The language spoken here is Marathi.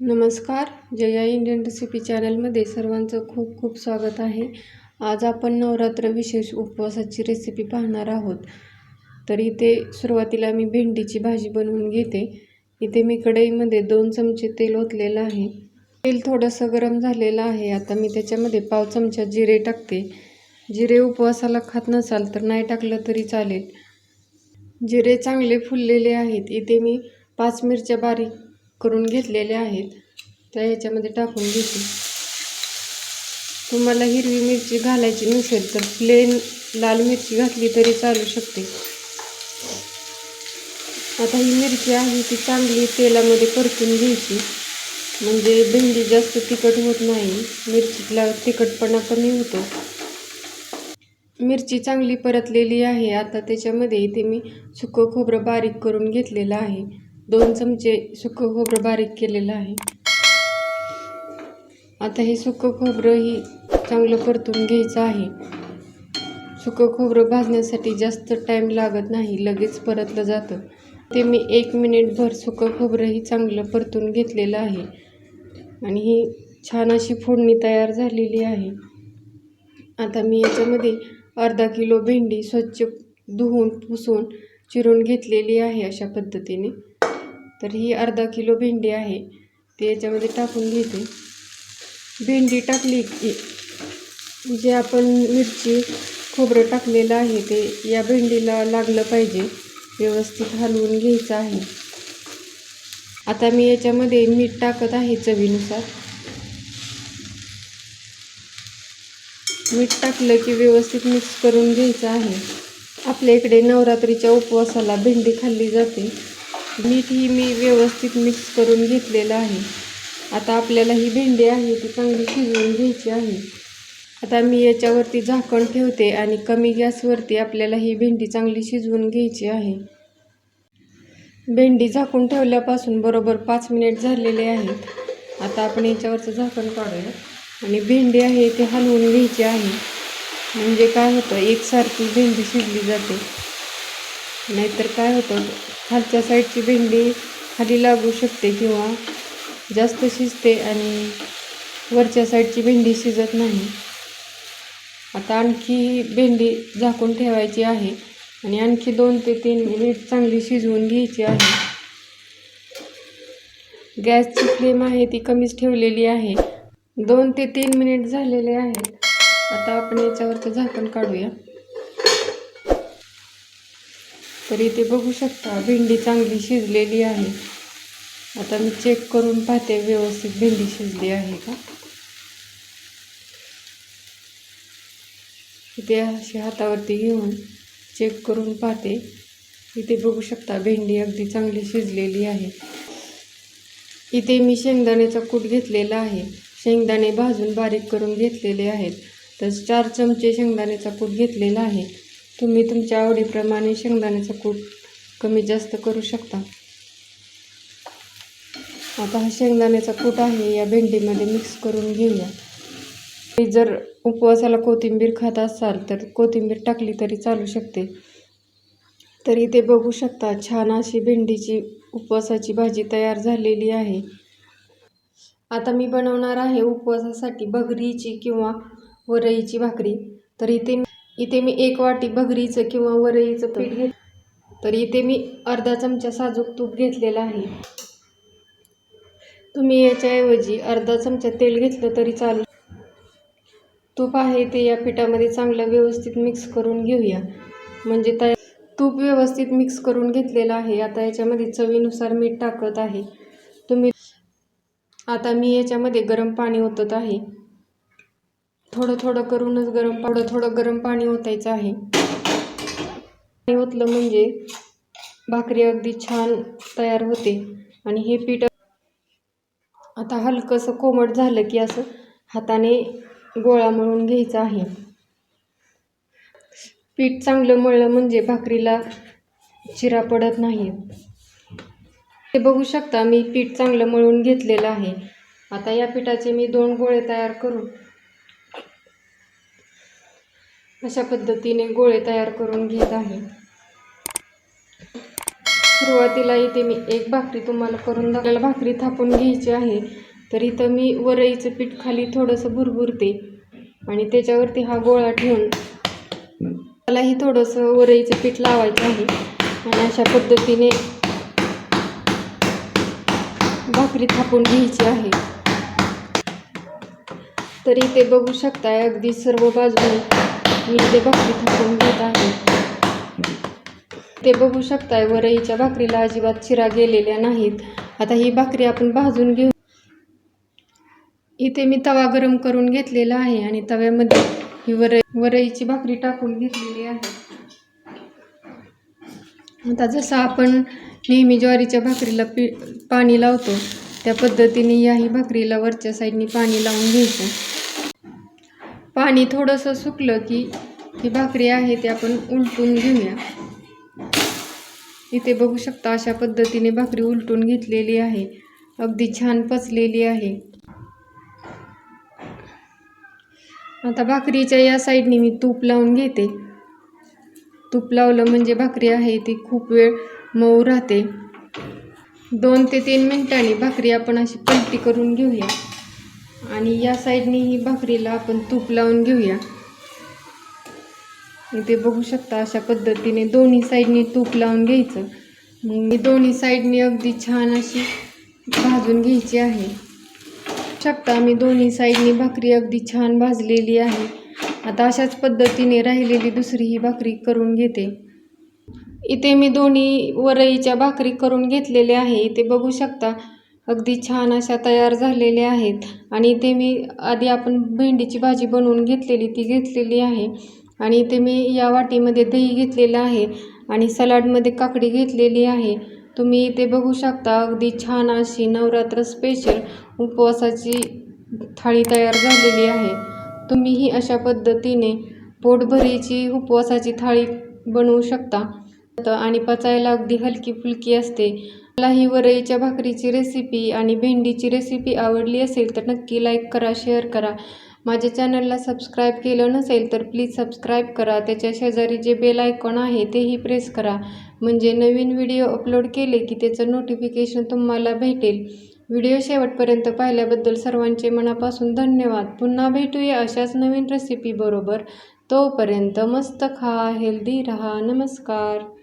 नमस्कार जया इंडियन रेसिपी चॅनलमध्ये सर्वांचं खूप खूप स्वागत आहे. आज आपण नवरात्र विशेष उपवासाची रेसिपी पाहणार आहोत. तर इथे सुरुवातीला मी भेंडीची भाजी बनवून घेते. इथे मी कढईमध्ये दोन चमचे तेल ओतलेलं आहे. तेल थोडंसं गरम झालेलं आहे. आता मी त्याच्यामध्ये पाव चमचा जिरे टाकते. जिरे उपवासाला खात नसाल तर नाही टाकलं तरी चालेल. जिरे चांगले फुललेले आहेत. इथे मी पाच मिरच्या बारीक करून घेतलेले आहेत. त्या ह्याच्यामध्ये टाकून घेते. तुम्हाला हिरवी मिरची घालायची नसेल तर प्लेन लाल मिरची घातली तरी चालू शकते. आता ही मिरची आहे ती चांगली तेलामध्ये परतून घ्यायची. म्हणजे भेंडी जास्त तिखट होत नाही. मिरचीला तिखटपणा कमी होतो. मिरची चांगली परतलेली आहे. आता त्याच्यामध्ये इथे मी सुकं खोबरं बारीक करून घेतलेलं आहे. दोन चमचे सुकं खोबरं बारीक केलेलं आहे. आता हे सुकं खोबरं ही चांगलं परतून घ्यायचं आहे. सुकं खोबरं भाजण्यासाठी जास्त टाईम लागत नाही लगेच परतलं जातं. ते मी एक मिनिटभर सुकं खोबरंही चांगलं परतून घेतलेलं आहे. आणि ही छान अशी फोडणी तयार झालेली आहे. आता मी याच्यामध्ये अर्धा किलो भेंडी स्वच्छ धुवून पुसून चिरून घेतलेली आहे अशा पद्धतीने. तर ही अर्धा किलो भेंडी आहे. ती याच्यामध्ये टाकून घेते. भेंडी टाकली की जे आपण मिरची खोबरं टाकलेलं आहे ते या भेंडीला लागलं पाहिजे. व्यवस्थित हलवून घ्यायचं आहे. आता मी याच्यामध्ये मीठ टाकत आहे चवीनुसार. मीठ टाकलं की व्यवस्थित मिक्स करून घ्यायचं आहे. आपल्या इकडे नवरात्रीच्या उपवासाला भेंडी खाल्ली जाते. मीठ ही मी व्यवस्थित मिक्स करून घेतलेलं आहे. आता आपल्याला ही भेंडी आहे ती चांगली शिजवून घ्यायची आहे. आता मी याच्यावरती झाकण ठेवते आणि कमी गॅसवरती आपल्याला ही भेंडी चांगली शिजवून घ्यायची आहे. भेंडी झाकून ठेवल्यापासून बरोबर पाच मिनिट झालेले आहेत. आता आपण याच्यावरचं झाकण काढूया आणि भेंडी आहे ती हलवून घ्यायची आहे. म्हणजे काय होतं एकसारखी भेंडी शिजली जाते. नाहीतर काय होतं खालच्या साईडची भेंडी खाली लागू शकते किंवा जास्त शिजते आणि वरच्या साईडची भेंडी शिजत नाही. आता आणखी भेंडी झाकून ठेवायची आहे आणि आणखी दोन ते तीन मिनिट चांगली शिजवून घ्यायची आहे. गॅसची फ्लेम आहे ती कमीच ठेवलेली आहे. दोन ते तीन मिनिट झालेले आहेत. आता आपण याच्यावरचं झाकण काढूया. तर इथे बघू शकता भेंडी चांगली शिजलेली आहे. आता मी चेक करून पाहते व्यवस्थित भेंडी शिजली आहे का? इथे अशी हातावरती घेऊन चेक करून पाहते. इथे बघू शकता भेंडी अगदी चांगली शिजलेली आहे. इथे मी शेंगदाण्याचा कूट घेतलेला आहे. शेंगदाणे भाजून बारीक करून घेतलेले आहेत. तर चार चमचे शेंगदाण्याचा कूट घेतलेला आहे. तुम्ही तुमच्या आवडीप्रमाणे शेंगदाण्याचा कूट कमी जास्त करू शकता. आता हा शेंगदाण्याचा कूट आहे या भेंडीमध्ये मिक्स करून घेऊया. जर उपवासाला कोथिंबीर खात असाल तर कोथिंबीर टाकली तरी चालू शकते. तर इथे बघू शकता छान अशी भेंडीची उपवासाची भाजी तयार झालेली आहे. आता मी बनवणार आहे उपवासासाठी भगरीची किंवा वरईची भाकरी. तर इथे इथे मी एक वाटी भगरीचं किंवा वरईचं पीठ घेत तर इथे मी अर्धा चमचा साजूक तूप घेतलेला आहे. तुम्ही याच्याऐवजी अर्धा चमचा तेल घेतलं तरी चालेल. तूप आहे ते या पिठामध्ये चांगलं व्यवस्थित मिक्स करून घेऊया. म्हणजे तया तूप व्यवस्थित मिक्स करून घेतलेलं आहे. आता याच्यामध्ये चवीनुसार मीठ टाकत आहे. तुम्ही आता मी याच्यामध्ये गरम पाणी ओतत आहे. थोडं थोडं करूनच गरम थोडं थोडं गरम पाणी ओतायचं आहे. पाणी ओतलं म्हणजे भाकरी अगदी छान तयार होते आणि हे पीठ आता हलकंसं कोमट झालं की असं हाताने गोळा मळून घ्यायचा आहे. पीठ चांगलं मळलं म्हणजे भाकरीला चिरा पडत नाही. ते बघू शकता मी पीठ चांगलं मळून घेतलेलं आहे. आता या पिठाचे मी दोन गोळे तयार करून अशा पद्धतीने गोळे तयार करून घेत आहे. सुरुवातीला इथे मी एक भाकरी तुम्हाला करून दाखवायला भाकरी थापून घ्यायची आहे तर इथं मी वरईचं पीठ खाली थोडंसं भुरभुरते आणि त्याच्यावरती हा गोळा ठेवून त्यालाही थोडंसं वरईचं पीठ लावायचं आहे. आणि अशा पद्धतीने भाकरी थापून घ्यायची आहे. तरी ते बघू शकताय अगदी सर्व बाजूने मी ते भाकरी थापून घेत आहे. ते बघू शकताय वरईच्या भाकरीला अजिबात चिरा गेलेल्या नाहीत. आता ही भाकरी आपण भाजून घेऊ. इथे मी तवा गरम करून घेतलेला आहे आणि तव्यामध्ये ही वरई वरईची भाकरी टाकून घेतलेली आहे. आता जसं आपण नेहमी ज्वारीच्या भाकरीला पी पाणी लावतो त्या पद्धतीने याही भाकरीला वरच्या साईडनी पाणी लावून घ्यायचं. पाणी थोडंसं सुकलं की ही भाकरी आहे ते आपण उलटून घेऊया. इथे बघू शकता अशा पद्धतीने भाकरी उलटून घेतलेली आहे. अगदी छान पचलेली आहे. आता भाकरीच्या या साईडने मी तूप लावून घेते. तूप लावलं म्हणजे भाकरी आहे ती खूप वेळ मऊ राहते. दोन ते तीन मिनिटांनी भाकरी आपण अशी पलटी करून घेऊया. आणि या साईडनी ही भाकरीला आपण तूप लावून घेऊया. इथे बघू शकता अशा पद्धतीने दोन्ही साईडनी तूप लावून घ्यायचं. मग दोन्ही साईडनी अगदी छान अशी भाजून घ्यायची आहे. शकता मी दोन्ही साईडनी भाकरी अगदी छान भाजलेली आहे. आता अशाच पद्धतीने राहिलेली दुसरी ही भाकरी करून घेते. इथे मी दोन्ही वरईच्या भाकरी करून घेतलेल्या आहे. इथे बघू शकता अगदी छान अशा तयार झालेल्या आहेत. आणि ते मी आधी आपण भेंडीची भाजी बनवून घेतलेली ती घेतलेली आहे. आणि ते मी या वाटीमध्ये दही घेतलेलं आहे. आणि सलाडमध्ये काकडी घेतलेली आहे. तुम्ही इथे बघू शकता अगदी छान अशी नवरात्र स्पेशल उपवासाची थाळी तयार झालेली आहे. तुम्हीही अशा पद्धतीने पोटभरीची उपवासाची थाळी बनवू शकता. आणि पचायला अगदी हलकी फुलकी असते. मला ही वरईच्या भाकरीची रेसिपी आणि भेंडीची रेसिपी आवडली असेल तर नक्की लाईक करा शेअर करा. माझ्या चॅनलला सबस्क्राईब केलं नसेल तर प्लीज सबस्क्राईब करा. त्याच्या शेजारी जे बेल आयकॉन आहे तेही प्रेस करा. म्हणजे नवीन व्हिडिओ अपलोड केले की त्याचं नोटिफिकेशन तुम्हाला भेटेल. व्हिडिओ शेवटपर्यंत पाहिल्याबद्दल सर्वांचे मनापासून धन्यवाद. पुन्हा भेटूया अशाच नवीन रेसिपी बरोबर. तोपर्यंत मस्त खा हेल्दी रहा. नमस्कार.